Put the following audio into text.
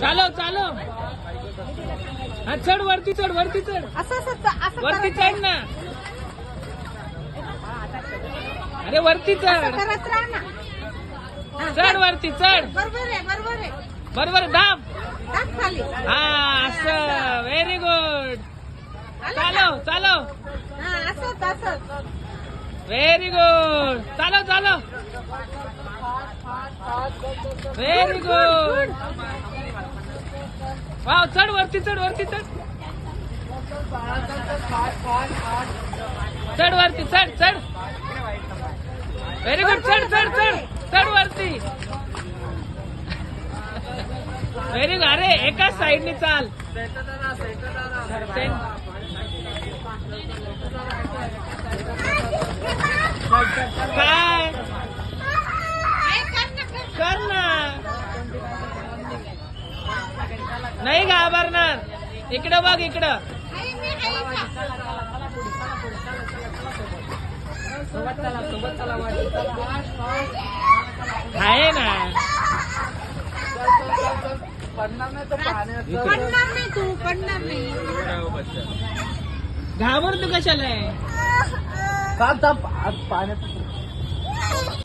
चालव चालव हा चढ वरती चढ वरती चढ. असं असं च- असं वरती करत चढ ना. अरे वरती. चढ. करत राहा ना. हा, चढ वरती चढ. बरोबर आहे बरोबर आहे. बरोबर दाब. खाली. हा असं. व्हेरी गुड आलं का? चालव चालव हा असंच असंच. व्हेरी गुड चालव चालव व्हेरी गुड वाव चढ वरती चढ वरती चढ. चढ वरती चढ चढ. व्हेरी गुड चढ चढ चढ. चढ वरती. व्हेरी गुड अरे एकाच साईडने चाल. काय आहे, कर ना, कर. कर ना नाही घाबरणार. इकडं बघ इकडं. आहे का? ना. पडणार नाही तू पडणार नाही. घाबरतो कशाला आहे? पाण्यात